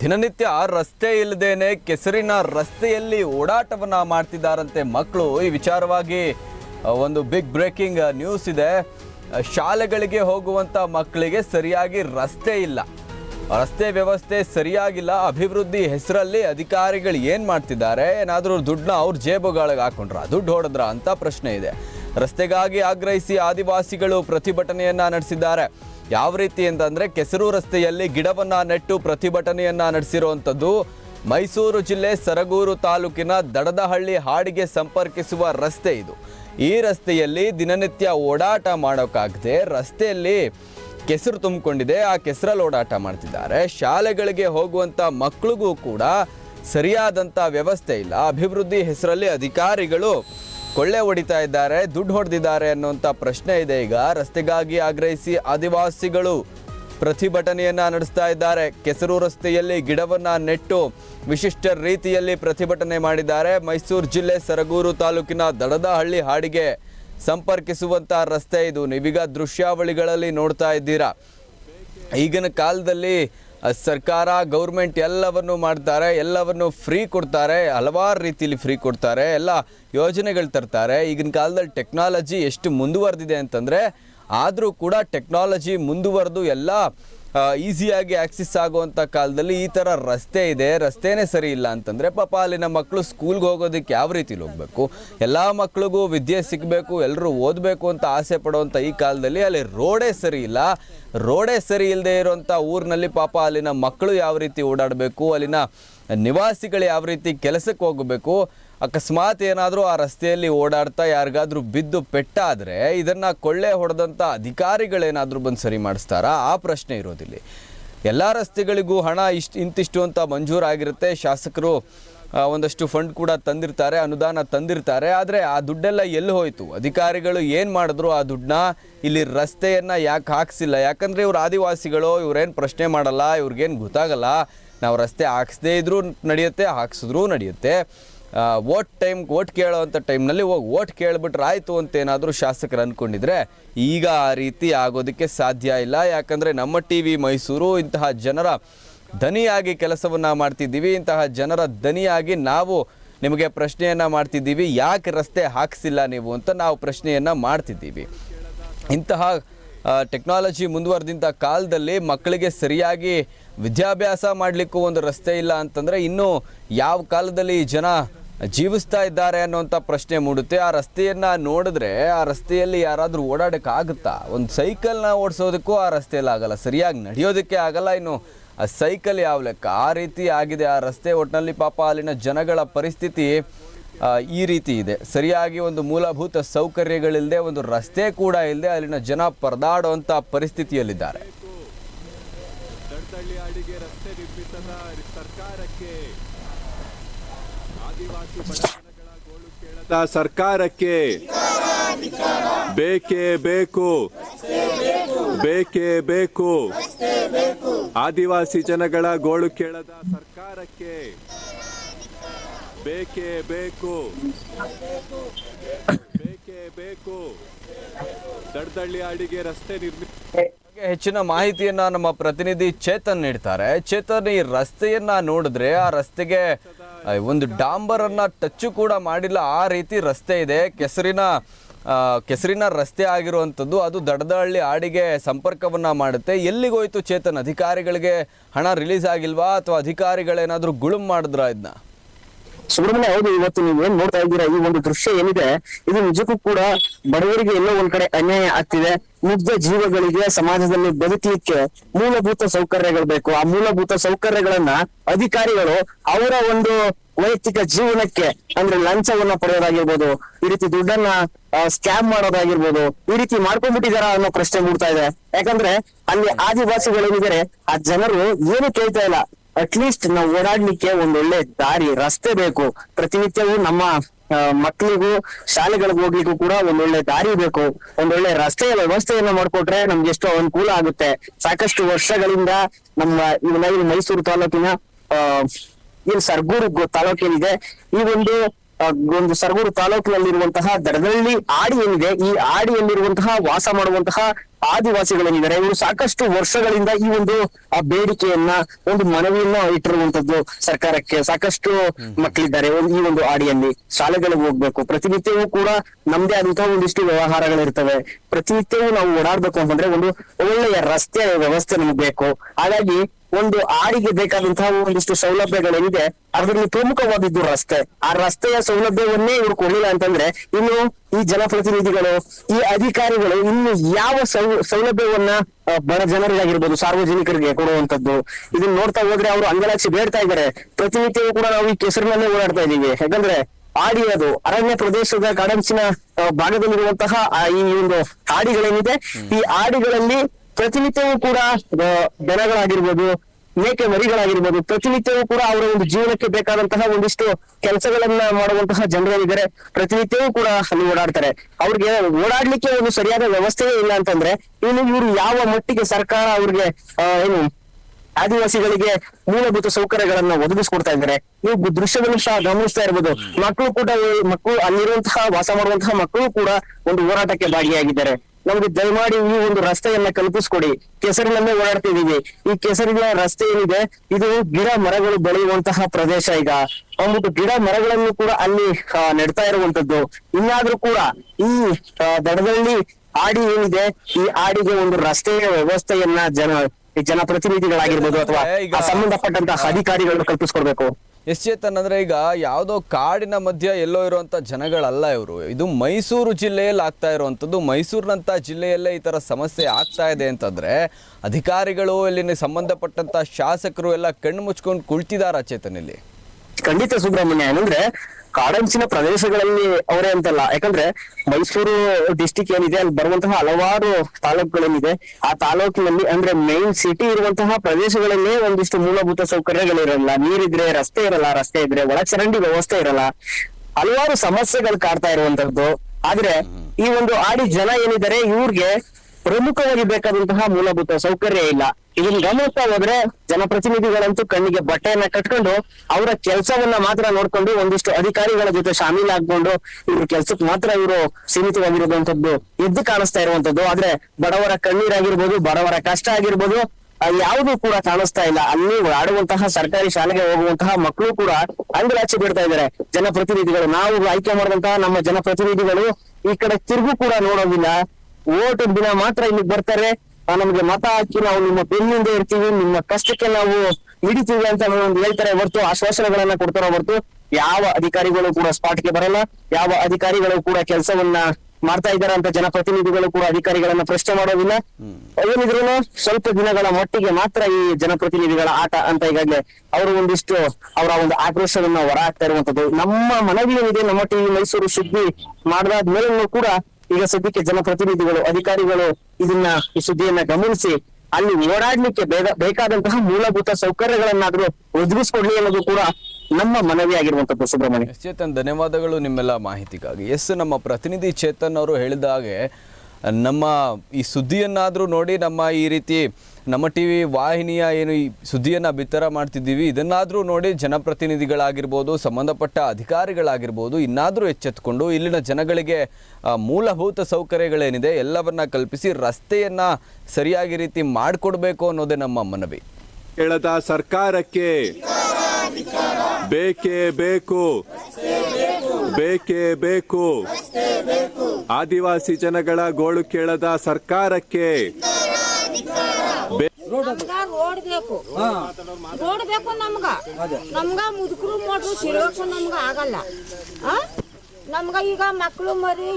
ದಿನನಿತ್ಯ ರಸ್ತೆ ಇಲ್ಲದೇನೆ ಕೆಸರಿನ ರಸ್ತೆಯಲ್ಲಿ ಓಡಾಟವನ್ನ ಮಾಡ್ತಿದ್ದಾರಂತೆ ಮಕ್ಕಳು ಈ ವಿಚಾರವಾಗಿ ಒಂದು ಬಿಗ್ ಬ್ರೇಕಿಂಗ್ ನ್ಯೂಸ್ ಇದೆ. ಶಾಲೆಗಳಿಗೆ ಹೋಗುವಂತ ಮಕ್ಕಳಿಗೆ ಸರಿಯಾಗಿ ರಸ್ತೆ ಇಲ್ಲ. ರಸ್ತೆ ವ್ಯವಸ್ಥೆ ಸರಿಯಾಗಿಲ್ಲ. ಅಭಿವೃದ್ಧಿ ಹೆಸರಲ್ಲಿ ಅಧಿಕಾರಿಗಳು ಏನು ಮಾಡ್ತಿದ್ದಾರೆ? ಏನಾದರೂ ದುಡ್ಡನ್ನ ಅವ್ರ ಜೇಬುಗಳಿಗೆ ಹಾಕೊಂಡ್ರ, ದುಡ್ಡು ಹೊಡೆದ್ರ ಅಂತ ಪ್ರಶ್ನೆ ಇದೆ. ರಸ್ತೆಗಾಗಿ ಆಗ್ರಹಿಸಿ ಆದಿವಾಸಿಗಳು ಪ್ರತಿಭಟನೆಯನ್ನ ನಡೆಸಿದ್ದಾರೆ. ಯಾವ ರೀತಿ ಅಂತಂದರೆ ಕೆಸರು ರಸ್ತೆಯಲ್ಲಿ ಗಿಡವನ್ನ ನೆಟ್ಟು ಪ್ರತಿಭಟನೆಯನ್ನ ನಡೆಸಿರುವಂಥದ್ದು. ಮೈಸೂರು ಜಿಲ್ಲೆ ಸರಗೂರು ತಾಲೂಕಿನ ದಡದಹಳ್ಳಿ ಹಾಡಿಗೆ ಸಂಪರ್ಕಿಸುವ ರಸ್ತೆ ಇದು. ಈ ರಸ್ತೆಯಲ್ಲಿ ದಿನನಿತ್ಯ ಓಡಾಟ ಮಾಡೋಕ್ಕಾಗದೆ ರಸ್ತೆಯಲ್ಲಿ ಕೆಸರು ತುಂಬಿಕೊಂಡಿದೆ. ಆ ಕೆಸರಲ್ಲಿ ಓಡಾಟ ಮಾಡ್ತಿದ್ದಾರೆ. ಶಾಲೆಗಳಿಗೆ ಹೋಗುವಂಥ ಮಕ್ಕಳಿಗೂ ಕೂಡ ಸರಿಯಾದಂಥ ವ್ಯವಸ್ಥೆ ಇಲ್ಲ. ಅಭಿವೃದ್ಧಿ ಹೆಸರಲ್ಲಿ ಅಧಿಕಾರಿಗಳು ಕೊಳ್ಳೆ ಹೊಡಿತಾ ಇದ್ದಾರೆ, ದುಡ್ಡು ಹೊಡೆದಿದ್ದಾರೆ ಅನ್ನುವಂಥ ಪ್ರಶ್ನೆ ಇದೆ. ಈಗ ರಸ್ತೆಗಾಗಿ ಆಗ್ರಹಿಸಿ ಆದಿವಾಸಿಗಳು ಪ್ರತಿಭಟನೆಯನ್ನು ನಡೆಸ್ತಾ ಇದ್ದಾರೆ. ಕೆಸರು ರಸ್ತೆಯಲ್ಲಿ ಗಿಡವನ್ನು ನೆಟ್ಟು ವಿಶಿಷ್ಟ ರೀತಿಯಲ್ಲಿ ಪ್ರತಿಭಟನೆ ಮಾಡಿದ್ದಾರೆ. ಮೈಸೂರು ಜಿಲ್ಲೆ ಸರಗೂರು ತಾಲೂಕಿನ ದಡದಹಳ್ಳಿ ಹಾಡಿಗೆ ಸಂಪರ್ಕಿಸುವಂಥ ರಸ್ತೆ ಇದು. ನೀವೀಗ ದೃಶ್ಯಾವಳಿಗಳಲ್ಲಿ ನೋಡ್ತಾ ಇದ್ದೀರಾ. ಈಗಿನ ಕಾಲದಲ್ಲಿ ಸರ್ಕಾರ, ಗೌರ್ಮೆಂಟ್ ಎಲ್ಲವನ್ನು ಮಾಡ್ತಾರೆ, ಎಲ್ಲವನ್ನು ಫ್ರೀ ಕೊಡ್ತಾರೆ, ಹಲವಾರು ರೀತಿಯಲ್ಲಿ ಫ್ರೀ ಕೊಡ್ತಾರೆ, ಎಲ್ಲ ಯೋಜನೆಗಳು ತರ್ತಾರೆ. ಈಗಿನ ಕಾಲದಲ್ಲಿ ಟೆಕ್ನಾಲಜಿ ಎಷ್ಟು ಮುಂದುವರೆದಿದೆ ಅಂತಂದರೆ ಆದರೂ ಕೂಡ ಟೆಕ್ನಾಲಜಿ ಮುಂದುವರೆದು ಎಲ್ಲ ಈಸಿಯಾಗಿ ಆಕ್ಸಿಸ್ ಆಗುವಂಥ ಕಾಲದಲ್ಲಿ ಈ ಥರ ರಸ್ತೆ ಇದೆ. ರಸ್ತೆನೇ ಸರಿ ಇಲ್ಲ ಅಂತಂದರೆ ಪಾಪ ಅಲ್ಲಿನ ಮಕ್ಕಳು ಸ್ಕೂಲ್ಗೆ ಹೋಗೋದಕ್ಕೆ ಯಾವ ರೀತಿಲಿ ಹೋಗಬೇಕು? ಎಲ್ಲ ಮಕ್ಳಿಗೂ ವಿದ್ಯೆ ಸಿಗಬೇಕು ಎಲ್ಲರೂ ಓದಬೇಕು ಅಂತ ಆಸೆ ಪಡುವಂಥ ಈ ಕಾಲದಲ್ಲಿ ಅಲ್ಲಿ ರೋಡೇ ಸರಿ ಇಲ್ಲ. ರೋಡೇ ಸರಿ ಇಲ್ಲದೆ ಇರುವಂಥ ಊರಿನಲ್ಲಿ ಪಾಪ ಅಲ್ಲಿನ ಮಕ್ಕಳು ಯಾವ ರೀತಿ ಓಡಾಡಬೇಕು? ಅಲ್ಲಿನ ನಿವಾಸಿಗಳು ಯಾವ ರೀತಿ ಕೆಲಸಕ್ಕೆ ಹೋಗಬೇಕು? ಅಕಸ್ಮಾತ್ ಏನಾದರೂ ಆ ರಸ್ತೆಯಲ್ಲಿ ಓಡಾಡ್ತಾ ಯಾರಿಗಾದರೂ ಬಿದ್ದು ಪೆಟ್ಟಾದರೆ ಇದನ್ನು ಕೊಳ್ಳೆ ಹೊಡೆದಂಥ ಅಧಿಕಾರಿಗಳೇನಾದರೂ ಬಂದು ಸರಿ ಮಾಡಿಸ್ತಾರಾ? ಆ ಪ್ರಶ್ನೆ ಇರೋದಿಲ್ಲ. ಎಲ್ಲ ರಸ್ತೆಗಳಿಗೂ ಹಣ ಇಷ್ಟು ಇಂತಿಷ್ಟು ಅಂತ ಮಂಜೂರಾಗಿರುತ್ತೆ. ಶಾಸಕರು ಒಂದಷ್ಟು ಫಂಡ್ ಕೂಡ ತಂದಿರ್ತಾರೆ, ಅನುದಾನ ತಂದಿರ್ತಾರೆ. ಆದರೆ ಆ ದುಡ್ಡೆಲ್ಲ ಎಲ್ಲಿ ಹೋಯಿತು? ಅಧಿಕಾರಿಗಳು ಏನು ಮಾಡಿದ್ರು ಆ ದುಡ್ಡನ್ನ? ಇಲ್ಲಿ ರಸ್ತೆಯನ್ನು ಯಾಕೆ ಹಾಕ್ಸಿಲ್ಲ? ಯಾಕಂದರೆ ಇವ್ರು ಆದಿವಾಸಿಗಳು, ಇವ್ರೇನು ಪ್ರಶ್ನೆ ಮಾಡಲ್ಲ, ಇವ್ರಿಗೇನು ಗೊತ್ತಾಗಲ್ಲ. ನಾವು ರಸ್ತೆ ಹಾಕ್ಸದೇ ಇದ್ರೂ ನಡೆಯುತ್ತೆ, ಹಾಕ್ಸಿದ್ರೂ ನಡೆಯುತ್ತೆ. ವೋಟ್ ಟೈಮ್ ವೋಟ್ ಕೇಳೋ ಅಂಥ ಟೈಮ್ನಲ್ಲಿ ಹೋಗಿ ವೋಟ್ ಕೇಳಿಬಿಟ್ರೆ ಆಯಿತು ಅಂತ ಏನಾದರೂ ಶಾಸಕರು ಅಂದ್ಕೊಂಡಿದ್ರೆ ಈಗ ಆ ರೀತಿ ಆಗೋದಕ್ಕೆ ಸಾಧ್ಯ ಇಲ್ಲ. ಯಾಕಂದರೆ ನಮ್ಮ ಟಿ ವಿ ಮೈಸೂರು ಇಂತಹ ಜನರ ದನಿಯಾಗಿ ಕೆಲಸವನ್ನು ಮಾಡ್ತಿದ್ದೀವಿ. ಇಂತಹ ಜನರ ದನಿಯಾಗಿ ನಾವು ನಿಮಗೆ ಪ್ರಶ್ನೆಯನ್ನು ಮಾಡ್ತಿದ್ದೀವಿ. ಯಾಕೆ ರಸ್ತೆ ಹಾಕಿಸಿಲ್ಲ ನೀವು ಅಂತ ನಾವು ಪ್ರಶ್ನೆಯನ್ನು ಮಾಡ್ತಿದ್ದೀವಿ. ಇಂತಹ ಟೆಕ್ನಾಲಜಿ ಮುಂದುವರೆದಿಂಥ ಕಾಲದಲ್ಲಿ ಮಕ್ಕಳಿಗೆ ಸರಿಯಾಗಿ ವಿದ್ಯಾಭ್ಯಾಸ ಮಾಡಲಿಕ್ಕೂ ಒಂದು ರಸ್ತೆ ಇಲ್ಲ ಅಂತಂದರೆ ಇನ್ನು ಯಾವ ಕಾಲದಲ್ಲಿ ಜನ ಜೀವಿಸ್ತಾ ಇದ್ದಾರೆ ಅನ್ನೋಂಥ ಪ್ರಶ್ನೆ ಮೂಡುತ್ತೆ. ಆ ರಸ್ತೆಯನ್ನು ನೋಡಿದ್ರೆ, ಆ ರಸ್ತೆಯಲ್ಲಿ ಯಾರಾದರೂ ಓಡಾಡೋಕ್ಕಾಗುತ್ತಾ? ಒಂದು ಸೈಕಲ್ನ ಓಡಿಸೋದಕ್ಕೂ ಆ ರಸ್ತೆಯಲ್ಲಿ ಆಗಲ್ಲ. ಸರಿಯಾಗಿ ನಡೆಯೋದಕ್ಕೆ ಆಗಲ್ಲ. ಇನ್ನು ಆ ಸೈಕಲ್ ಯಾವ ಲೆಕ್ಕ? ಆ ರೀತಿ ಆಗಿದೆ. ಆ ರಸ್ತೆ ಒಟ್ಟಿನಲ್ಲಿ ಪಾಪ ಅಲ್ಲಿನ ಜನಗಳ ಪರಿಸ್ಥಿತಿ ಈ ರೀತಿ ಇದೆ. ಸರಿಯಾಗಿ ಒಂದು ಮೂಲಭೂತ ಸೌಕರ್ಯಗಳಿಲ್ಲದೆ, ಒಂದು ರಸ್ತೆ ಕೂಡ ಇಲ್ಲದೆ ಅಲ್ಲಿನ ಜನ ಪರದಾಡುವಂಥ ಪರಿಸ್ಥಿತಿಯಲ್ಲಿದ್ದಾರೆ ದಡ್ಡಳ್ಳಿ ಅಡಿಗೆ ರಸ್ತೆ ನಿರ್ಮಿಸದ ಸರ್ಕಾರಕ್ಕೆ ಆದಿವಾಸಿ ಬಡಾವಣೆಗಳ ಗೋಳು ಕೇಳದ ಸರ್ಕಾರಕ್ಕೆ ಬೇಕೇ ಬೇಕು ಬೇಕೇ ಬೇಕು. ಆದಿವಾಸಿ ಜನಗಳ ಗೋಳು ಕೇಳದ ಸರ್ಕಾರಕ್ಕೆ ಬೇಕೇ ಬೇಕು. ಬೇಕೇ ಬೇಕು. ದಡ್ಡಳ್ಳಿ ಅಡಿಗೆ ರಸ್ತೆ ನಿರ್ಮಿಸ ಹೆಚ್ಚಿನ ಮಾಹಿತಿಯನ್ನ ನಮ್ಮ ಪ್ರತಿನಿಧಿ ಚೇತನ್ ನೀಡ್ತಾರೆ. ಚೇತನ್, ಈ ರಸ್ತೆಯನ್ನ ನೋಡಿದ್ರೆ ಆ ರಸ್ತೆಗೆ ಒಂದು ಡಾಂಬರ್ ಅನ್ನ ಟಚ್ ಕೂಡ ಮಾಡಿಲ್ಲ. ಆ ರೀತಿ ರಸ್ತೆ ಇದೆ. ಕೆಸರಿನ ಕೆಸರಿನ ರಸ್ತೆ ಆಗಿರುವಂಥದ್ದು ಅದು ದಡದಹಳ್ಳಿ ಆಡಿಗೆ ಸಂಪರ್ಕವನ್ನ ಮಾಡುತ್ತೆ. ಎಲ್ಲಿಗೋಯ್ತು ಚೇತನ್? ಅಧಿಕಾರಿಗಳಿಗೆ ಹಣ ರಿಲೀಸ್ ಆಗಿಲ್ವಾ ಅಥವಾ ಅಧಿಕಾರಿಗಳೇನಾದ್ರೂ ಗುಳುಮ್ ಮಾಡಿದ್ರ ಇದನ್ನ ಸುಬ್ರಹ್ಮಣ್ಯ, ಹೌದು, ಇವತ್ತು ನೀವು ಏನ್ ನೋಡ್ತಾ ಇದ್ದೀರಾ? ಈ ಒಂದು ದೃಶ್ಯ ಏನಿದೆ, ಇದು ನಿಜಕ್ಕೂ ಕೂಡ ಬಡವರಿಗೆ ಎಲ್ಲೋ ಒಂದ್ ಕಡೆ ಅನ್ಯಾಯ ಆಗ್ತಿದೆ. ಮುಗ್ಧ ಜೀವಗಳಿಗೆ, ಸಮಾಜದಲ್ಲಿ ಬದುಕಲಿಕ್ಕೆ ಮೂಲಭೂತ ಸೌಕರ್ಯಗಳು ಬೇಕು. ಆ ಮೂಲಭೂತ ಸೌಕರ್ಯಗಳನ್ನ ಅಧಿಕಾರಿಗಳು ಅವರ ಒಂದು ವೈಯಕ್ತಿಕ ಜೀವನಕ್ಕೆ, ಅಂದ್ರೆ ಲಂಚವನ್ನ ಪಡೆಯೋದಾಗಿರ್ಬೋದು, ಈ ರೀತಿ ದುಡ್ಡನ್ನ ಸ್ಕ್ಯಾಮ್ ಮಾಡೋದಾಗಿರ್ಬೋದು, ಈ ರೀತಿ ಮಾಡ್ಕೊಂಡ್ಬಿಟ್ಟಿದಾರ ಅನ್ನೋ ಪ್ರಶ್ನೆ ಮೂಡ್ತಾ ಇದೆ. ಯಾಕಂದ್ರೆ ಅಲ್ಲಿ ಆದಿವಾಸಿಗಳೇನಿದ್ದಾರೆ ಆ ಜನರು ಏನು ಕೇಳ್ತಾ ಇಲ್ಲ. ಅಟ್ಲೀಸ್ಟ್ ನಾವು ಓಡಾಡ್ಲಿಕ್ಕೆ ಒಂದೊಳ್ಳೆ ದಾರಿ, ರಸ್ತೆ ಬೇಕು. ಪ್ರತಿನಿತ್ಯವೂ ನಮ್ಮ ಮಕ್ಕಳಿಗೂ ಶಾಲೆಗಳಿಗೆ ಹೋಗ್ಲಿಕ್ಕೂ ಕೂಡ ಒಂದೊಳ್ಳೆ ದಾರಿ ಬೇಕು. ಒಂದೊಳ್ಳೆ ರಸ್ತೆಯ ವ್ಯವಸ್ಥೆಯನ್ನ ಮಾಡ್ಕೊಟ್ರೆ ನಮ್ಗೆ ಎಷ್ಟೋ ಅನುಕೂಲ ಆಗುತ್ತೆ. ಸಾಕಷ್ಟು ವರ್ಷಗಳಿಂದ ನಮ್ಮ, ಈ ಮೈಸೂರು ತಾಲೂಕಿನ, ಆ ಇಲ್ಲಿ ಸರ್ಗೂರು ತಾಲೂಕೇನಿದೆ ಈ ಒಂದು ಒಂದು ಸರಗೂರು ತಾಲೂಕಿನಲ್ಲಿರುವಂತಹ ದಡದಳ್ಳಿ ಆಡಿ ಏನಿದೆ ಈ ಆಡಿಯಲ್ಲಿರುವಂತಹ ವಾಸ ಮಾಡುವಂತಹ ಆದಿವಾಸಿಗಳೇನಿದ್ದಾರೆ ಇವರು ಸಾಕಷ್ಟು ವರ್ಷಗಳಿಂದ ಈ ಒಂದು ಆ ಬೇಡಿಕೆಯನ್ನ ಒಂದು ಮನವಿಯನ್ನ ಇಟ್ಟಿರುವಂತದ್ದು ಸರ್ಕಾರಕ್ಕೆ ಸಾಕಷ್ಟು ಮಕ್ಕಳಿದ್ದಾರೆ ಈ ಒಂದು ಆಡಿಯಲ್ಲಿ. ಶಾಲೆಗಳಿಗೆ ಹೋಗ್ಬೇಕು. ಪ್ರತಿನಿತ್ಯವೂ ಕೂಡ ನಮ್ದೇ ಆದಂತಹ ಒಂದಿಷ್ಟು ವ್ಯವಹಾರಗಳಿರ್ತವೆ. ಪ್ರತಿನಿತ್ಯವೂ ನಾವು ಓಡಾಡ್ಬೇಕು ಅಂತಂದ್ರೆ ಒಂದು ಒಳ್ಳೆಯ ರಸ್ತೆ ವ್ಯವಸ್ಥೆ ನಮ್ಗೆ ಬೇಕು. ಹಾಗಾಗಿ ಒಂದು ಆಡಿಗೆ ಬೇಕಾದಂತಹ ಒಂದಿಷ್ಟು ಸೌಲಭ್ಯಗಳೇನಿದೆ ಅದರಲ್ಲಿ ಪ್ರಮುಖವಾದದ್ದು ರಸ್ತೆ. ಆ ರಸ್ತೆಯ ಸೌಲಭ್ಯವನ್ನೇ ಇವ್ರು ಕೊಡಲಿಲ್ಲ ಅಂತಂದ್ರೆ ಇನ್ನು ಈ ಜನಪ್ರತಿನಿಧಿಗಳು, ಈ ಅಧಿಕಾರಿಗಳು ಇನ್ನು ಯಾವ ಸೌ- ಸೌಲಭ್ಯವನ್ನ ಬಡ ಜನರಿಗಾಗಿರ್ಬೋದು, ಸಾರ್ವಜನಿಕರಿಗೆ ಕೊಡುವಂತದ್ದು ಇದನ್ನ ನೋಡ್ತಾ ಹೋದ್ರೆ ಅವರು ಅಂಗಲಾಕ್ಷಿ ಬೇಡ್ತಾ ಇದ್ದಾರೆ. ಪ್ರತಿನಿತ್ಯವೂ ಕೂಡ ನಾವು ಈ ಕೆಸರಿನಲ್ಲೇ ಓಡಾಡ್ತಾ ಇದ್ದೀವಿ. ಯಾಕಂದ್ರೆ ಆಡಿ ಅದು, ಅರಣ್ಯ ಪ್ರದೇಶದ ಕಡಂಚಿನ ಭಾಗದಲ್ಲಿರುವಂತಹ ಈ ಒಂದು ಆಡಿಗಳೇನಿದೆ, ಈ ಆಡಿಗಳಲ್ಲಿ ಪ್ರತಿನಿತ್ಯವೂ ಕೂಡ ದನಗಳಾಗಿರ್ಬೋದು ಮೇಕೆ ಮರಿಗಳಾಗಿರ್ಬೋದು ಪ್ರತಿನಿತ್ಯವೂ ಕೂಡ ಅವರ ಒಂದು ಜೀವನಕ್ಕೆ ಬೇಕಾದಂತಹ ಒಂದಿಷ್ಟು ಕೆಲಸಗಳನ್ನ ಮಾಡುವಂತಹ ಜನರೇನಿದ್ದಾರೆ ಪ್ರತಿನಿತ್ಯವೂ ಕೂಡ ಅಲ್ಲಿ ಓಡಾಡ್ತಾರೆ. ಅವ್ರಿಗೆ ಓಡಾಡ್ಲಿಕ್ಕೆ ಒಂದು ಸರಿಯಾದ ವ್ಯವಸ್ಥೆಯೇ ಇಲ್ಲ ಅಂತಂದ್ರೆ, ಇನ್ನು ಇವರು ಯಾವ ಮಟ್ಟಿಗೆ ಸರ್ಕಾರ ಅವ್ರಿಗೆ ಏನು ಆದಿವಾಸಿಗಳಿಗೆ ಮೂಲಭೂತ ಸೌಕರ್ಯಗಳನ್ನ ಒದಗಿಸ್ಕೊಡ್ತಾ ಇದ್ದಾರೆ. ನೀವು ದೃಶ್ಯವನ್ನು ಸಹ ಗಮನಿಸ್ತಾ ಇರ್ಬೋದು. ಮಕ್ಕಳು ಕೂಡ, ಮಕ್ಕಳು ಅಲ್ಲಿರುವಂತಹ, ವಾಸ ಮಾಡುವಂತಹ ಮಕ್ಕಳು ಕೂಡ ಒಂದು ಹೋರಾಟಕ್ಕೆ ಭಾಗಿಯಾಗಿದ್ದಾರೆ. ನಮ್ಗೆ ದಯಮಾಡಿ ಈ ಒಂದು ರಸ್ತೆಯನ್ನ ಕಲ್ಪಿಸ್ಕೊಡಿ. ಕೆಸರಿನಲ್ಲೇ ಓಡಾಡ್ತಿದೀವಿ ಈ ಕೆಸರಿನ ರಸ್ತೆ ಏನಿದೆ ಇದು ಗಿಡ ಮರಗಳು ಬೆಳೆಯುವಂತಹ ಪ್ರದೇಶ ಈಗ. ಅಂದ್ಬಿಟ್ಟು ಗಿಡ ಮರಗಳನ್ನು ಕೂಡ ಅಲ್ಲಿ ನೆಡ್ತಾ ಇರುವಂತದ್ದು ಇನ್ನಾದ್ರೂ ಕೂಡ ಈ ದಡದಲ್ಲಿ ಆಡಿ ಏನಿದೆ ಈ ಆಡಿಗೆ ಒಂದು ರಸ್ತೆಯ ವ್ಯವಸ್ಥೆಯನ್ನ ಜನ ಈ ಜನಪ್ರತಿನಿಧಿಗಳಾಗಿರ್ಬೋದು ಅಥವಾ ಸಂಬಂಧಪಟ್ಟಂತಹ ಅಧಿಕಾರಿಗಳನ್ನು ಕಲ್ಪಿಸ್ಕೊಡ್ಬೇಕು. ಎಸ್ ಚೇತನ್ ಅಂದ್ರೆ ಈಗ ಯಾವುದೋ ಕಾಡಿನ ಮಧ್ಯ ಎಲ್ಲೋ ಇರುವಂತ ಜನಗಳಲ್ಲ ಇವರು. ಇದು ಮೈಸೂರು ಜಿಲ್ಲೆಯಲ್ಲಿ ಆಗ್ತಾ ಇರುವಂತದ್ದು ಮೈಸೂರಿನಂತ ಜಿಲ್ಲೆಯಲ್ಲೇ ಈ ತರ ಸಮಸ್ಯೆ ಆಗ್ತಾ ಇದೆ ಅಂತಂದ್ರೆ ಅಧಿಕಾರಿಗಳು ಇಲ್ಲಿನ ಸಂಬಂಧಪಟ್ಟಂತ ಶಾಸಕರು ಎಲ್ಲ ಕಣ್ಣು ಮುಚ್ಕೊಂಡು ಕುಳ್ತಿದ್ದಾರೆ ಚೇತನ್ ಇಲ್ಲಿ. ಖಂಡಿತ ಸುಬ್ರಹ್ಮಣ್ಯ, ಏನಂದ್ರೆ ಕಾಡಂಚಿನ ಪ್ರದೇಶಗಳಲ್ಲಿ ಅವರೇ ಅಂತಲ್ಲ. ಯಾಕಂದ್ರೆ ಮೈಸೂರು ಡಿಸ್ಟಿಕ್ ಏನಿದೆ, ಅಲ್ಲಿ ಬರುವಂತಹ ಹಲವಾರು ತಾಲೂಕುಗಳೇನಿದೆ, ಆ ತಾಲೂಕಿನಲ್ಲಿ ಅಂದ್ರೆ ಮೇನ್ ಸಿಟಿ ಇರುವಂತಹ ಪ್ರದೇಶಗಳಲ್ಲೇ ಒಂದಿಷ್ಟು ಮೂಲಭೂತ ಸೌಕರ್ಯಗಳಿರಲ್ಲ. ನೀರಿದ್ರೆ ರಸ್ತೆ ಇರಲ್ಲ, ರಸ್ತೆ ಇದ್ರೆ ಒಳಚರಂಡಿ ವ್ಯವಸ್ಥೆ ಇರಲ್ಲ. ಹಲವಾರು ಸಮಸ್ಯೆಗಳು ಕಾಡ್ತಾ ಇರುವಂತದ್ದು. ಆದ್ರೆ ಈ ಒಂದು ಆಡಿ ಜನ ಏನಿದ್ದಾರೆ, ಇವ್ರಿಗೆ ಪ್ರಮುಖವಾಗಿ ಬೇಕಾದಂತಹ ಮೂಲಭೂತ ಸೌಕರ್ಯ ಇಲ್ಲ. ಇದನ್ನ ಗಮನಿಸ್ತಾ ಹೋದ್ರೆ ಜನಪ್ರತಿನಿಧಿಗಳಂತೂ ಕಣ್ಣಿಗೆ ಬಟ್ಟೆಯನ್ನ ಕಟ್ಕೊಂಡು ಅವರ ಕೆಲಸವನ್ನ ಮಾತ್ರ ನೋಡ್ಕೊಂಡು ಒಂದಿಷ್ಟು ಅಧಿಕಾರಿಗಳ ಜೊತೆ ಶಾಮೀಲಾಗ್ಕೊಂಡು ಇವ್ರ ಕೆಲ್ಸಕ್ಕೆ ಮಾತ್ರ ಇವರು ಸೀಮಿತವಾಗಿರುವಂತದ್ದು ಎದ್ದು ಕಾಣಿಸ್ತಾ ಇರುವಂತದ್ದು. ಆದ್ರೆ ಬಡವರ ಕಣ್ಣೀರಾಗಿರ್ಬೋದು, ಬಡವರ ಕಷ್ಟ ಆಗಿರ್ಬೋದು ಯಾವುದು ಕೂಡ ಕಾಣಿಸ್ತಾ ಇಲ್ಲ. ಅಲ್ಲಿ ಆಡುವಂತಹ ಸರ್ಕಾರಿ ಶಾಲೆಗೆ ಹೋಗುವಂತಹ ಮಕ್ಕಳು ಕೂಡ ಅಂಗಲಾಚಿ ಬಿಡ್ತಾ ಇದ್ದಾರೆ. ಜನಪ್ರತಿನಿಧಿಗಳು, ನಾವು ಆಯ್ಕೆ ಮಾಡಿದಂತಹ ನಮ್ಮ ಜನಪ್ರತಿನಿಧಿಗಳು ಈ ಕಡೆ ತಿರುಗು ಕೂಡ ನೋಡೋದಿಲ್ಲ. ಓಟ್ ದಿನ ಮಾತ್ರ ಇಲ್ಲಿಗೆ ಬರ್ತಾರೆ. ನಮ್ಗೆ ಮತ ಹಾಕಿ ನಾವು ನಿಮ್ಮ ಬೆನ್ನಿಂದ ಇರ್ತೀವಿ, ನಿಮ್ಮ ಕಷ್ಟಕ್ಕೆ ನಾವು ಹಿಡಿತೀವಿ ಅಂತ ಒಂದು ಹೇಳ್ತಾರೆ. ಹೊರತು ಆಶ್ವಾಸನೆಗಳನ್ನ ಕೊಡ್ತಾರೋ ಹೊರತು ಯಾವ ಅಧಿಕಾರಿಗಳು ಕೂಡ ಸ್ಪಾಟ್ಗೆ ಬರಲ್ಲ. ಯಾವ ಅಧಿಕಾರಿಗಳು ಕೂಡ ಕೆಲಸವನ್ನ ಮಾಡ್ತಾ ಇದ್ದಾರೆ ಅಂತ ಜನಪ್ರತಿನಿಧಿಗಳು ಕೂಡ ಅಧಿಕಾರಿಗಳನ್ನ ಪ್ರಶ್ನೆ ಮಾಡೋದಿಲ್ಲ. ಏನಿದ್ರು ಸ್ವಲ್ಪ ದಿನಗಳ ಮಟ್ಟಿಗೆ ಮಾತ್ರ ಈ ಜನಪ್ರತಿನಿಧಿಗಳ ಆಟ ಅಂತ ಈಗಾಗಲೇ ಅವರು ಒಂದಿಷ್ಟು ಅವರ ಒಂದು ಆಕ್ರೋಶವನ್ನ ಹೊರ ಹಾಕ್ತಾ ಇರುವಂತದ್ದು. ನಮ್ಮ ಮನವಿ ಏನಿದೆ ನಮ್ಮ ಟಿವಿ ಮೈಸೂರು ಸುದ್ದಿ ಮಾಡದಾದ್ಮೇಲೂ ಕೂಡ ಈಗ ಸದ್ಯಕ್ಕೆ ಜನಪ್ರತಿನಿಧಿಗಳು, ಅಧಿಕಾರಿಗಳು ಇದನ್ನ ಈ ಸುದ್ದಿಯನ್ನ ಗಮನಿಸಿ, ಅಲ್ಲಿ ಓಡಾಡ್ಲಿಕ್ಕೆ ಬೇಗ, ಬೇಕಾದಂತಹ ಮೂಲಭೂತ ಸೌಕರ್ಯಗಳನ್ನಾದ್ರೂ ಒದಗಿಸ್ಕೊಡ್ಲಿ ಅನ್ನೋದು ಕೂಡ ನಮ್ಮ ಮನವಿ ಆಗಿರುವಂತದ್ದು ಸುಬ್ರಹ್ಮಣ್ಯ. ಚೇತನ್ ಧನ್ಯವಾದಗಳು ನಿಮ್ಮೆಲ್ಲ ಮಾಹಿತಿಗಾಗಿ. ಎಸ್, ನಮ್ಮ ಪ್ರತಿನಿಧಿ ಚೇತನ್ ಅವರು ಹೇಳಿದ ಹಾಗೆ ನಮ್ಮ ಈ ಸುದ್ದಿಯನ್ನಾದರೂ ನೋಡಿ ನಮ್ಮ ಈ ರೀತಿ ನಮ್ಮ ಟಿ ವಿ ವಾಹಿನಿಯ ಏನು ಈ ಸುದ್ದಿಯನ್ನು ಬಿತ್ತರ ಮಾಡ್ತಿದ್ದೀವಿ. ಇದನ್ನಾದರೂ ನೋಡಿ ಜನಪ್ರತಿನಿಧಿಗಳಾಗಿರ್ಬೋದು, ಸಂಬಂಧಪಟ್ಟ ಅಧಿಕಾರಿಗಳಾಗಿರ್ಬೋದು, ಇನ್ನಾದರೂ ಎಚ್ಚೆತ್ತುಕೊಂಡು ಇಲ್ಲಿನ ಜನಗಳಿಗೆ ಮೂಲಭೂತ ಸೌಕರ್ಯಗಳೇನಿದೆ ಎಲ್ಲವನ್ನ ಕಲ್ಪಿಸಿ ರಸ್ತೆಯನ್ನು ಸರಿಯಾಗಿ ರೀತಿ ಮಾಡಿಕೊಡ್ಬೇಕು ಅನ್ನೋದೇ ನಮ್ಮ ಮನವಿ. ಕೇಳದ ಸರ್ಕಾರಕ್ಕೆ ಬೇಕೇ ಬೇಕು. ಬೇಕೇ ಬೇಕು. ಆದಿವಾಸಿ ಜನಗಳ ಗೋಳು ಕೇಳದ ಸರ್ಕಾರಕ್ಕೆ ರೋಡ್ ಬೇಕು ರೋಡ್ ಬೇಕು ನಮ್ಗ. ನಮ್ಗ ಮುದುಕರು ಮಾಡ್ರು ತಿರ್ಗಕ್ಕೂ ನಮ್ಗ ಆಗಲ್ಲ? ನಮ್ಗ ಈಗ ಮಕ್ಕಳು ಮರಿ